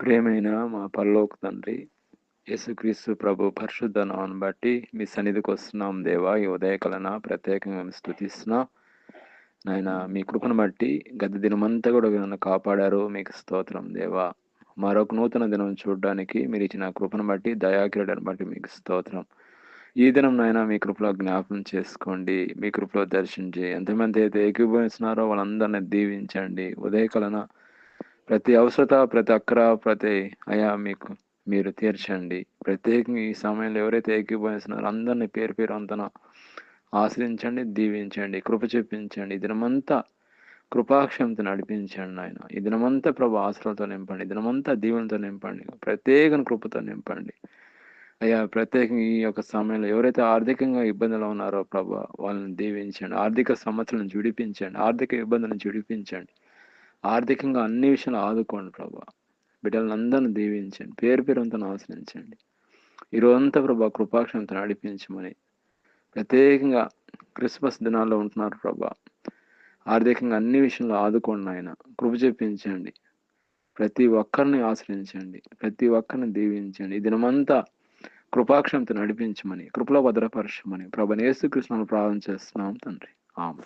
ప్రేమైన మా పరలోక తండ్రి యేసుక్రీస్తు ప్రభు పరిశుద్ధ నామను బట్టి మీ సన్నిధికి వస్తున్నాం దేవా. ఈ ఉదయకలన ప్రత్యేకంగా మేము స్థుతిస్తున్నా నాయన మీ కృపను బట్టి గత దినమంతా కూడా నన్ను కాపాడారు. మీకు స్తోత్రం దేవా. మరొక నూతన దినం చూడడానికి మీరు ఇచ్చిన కృపను బట్టి దయాకిరడని బట్టి మీకు స్తోత్రం. ఈ దినం నాయన మీ కృపలో జ్ఞాపకం చేసుకోండి. మీ కృపలో దర్శించి ఎంతమంది అయితే ఏకీభవిస్తున్నారో వాళ్ళందరినీ దీవించండి. ఉదయకలన ప్రతి అవసరత ప్రతి అక్కర ప్రతి అయా మీకు మీరు తీర్చండి. ప్రత్యేకంగా ఈ సమయంలో ఎవరైతే ఏకీభవిస్తున్నారో అందరినీ పేరు పేరు అంతన ఆశ్రయించండి దీవించండి కృప చూపించండి. దినమంతా కృపాక్షంతో నడిపించండి ఆయన. ఈ దినమంతా ప్రభు ఆశ్రలతో నింపండి. దినమంతా దీవులతో నింపండి. ప్రత్యేక కృపతో నింపండి. అయ్యా ప్రత్యేకంగా ఈ యొక్క సమయంలో ఎవరైతే ఆర్థికంగా ఇబ్బందులు ఉన్నారో ప్రభా వాళ్ళని దీవించండి. ఆర్థిక సమస్యలను జుడిపించండి. ఆర్థిక ఇబ్బందులను జుడిపించండి. ఆర్థికంగా అన్ని విషయాలు ఆదుకోండి ప్రభా. బిడ్డలందరిని దీవించండి. పేరు పేరుంతా ఆశ్రయించండి ఈ రోజంతా ప్రభా కృపాక్షంతో నడిపించమని ప్రత్యేకంగా క్రిస్మస్ దినాల్లో ఉంటున్నారు ప్రభా. ఆర్థికంగా అన్ని విషయంలో ఆదుకోండి ఆయన కృప చెప్పించండి ప్రతి ఒక్కరిని ఆశ్రయించండి. ప్రతి ఒక్కరిని దీవించండి. ఈ దినమంతా కృపాక్షంతో నడిపించమని కృపలో భద్రపరచమని ప్రభు యేసుకృష్ణను ప్రార్థన చేస్తున్నాం తండ్రి. ఆమె